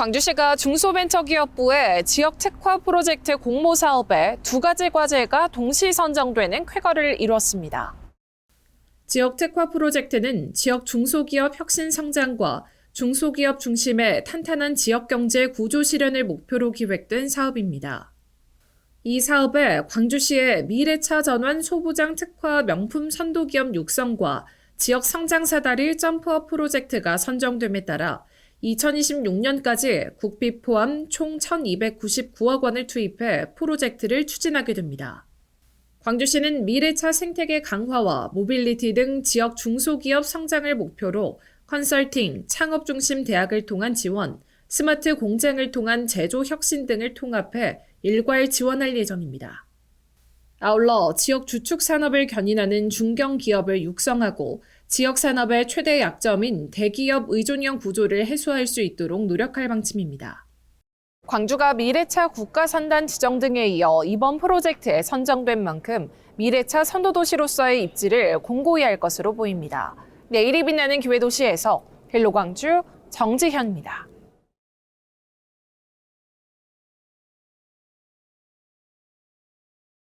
광주시가 중소벤처기업부의 지역 특화 프로젝트 공모 사업에 두 가지 과제가 동시 선정되는 쾌거를 이뤘습니다. 지역 특화 프로젝트는 지역 중소기업 혁신 성장과 중소기업 중심의 탄탄한 지역 경제 구조 실현을 목표로 기획된 사업입니다. 이 사업에 광주시의 미래차 전환 소부장 특화 명품 선도기업 육성과 지역 성장 사다리 점프업 프로젝트가 선정됨에 따라 2026년까지 국비 포함 총 1,299억 원을 투입해 프로젝트를 추진하게 됩니다. 광주시는 미래차 생태계 강화와 모빌리티 등 지역 중소기업 성장을 목표로 컨설팅, 창업 중심 대학을 통한 지원, 스마트 공장을 통한 제조 혁신 등을 통합해 일괄 지원할 예정입니다. 아울러 지역 주축 산업을 견인하는 중견 기업을 육성하고 지역 산업의 최대 약점인 대기업 의존형 구조를 해소할 수 있도록 노력할 방침입니다. 광주가 미래차 국가산단 지정 등에 이어 이번 프로젝트에 선정된 만큼 미래차 선도도시로서의 입지를 공고히 할 것으로 보입니다. 내일이 빛나는 기회도시에서 헬로광주 정지현입니다.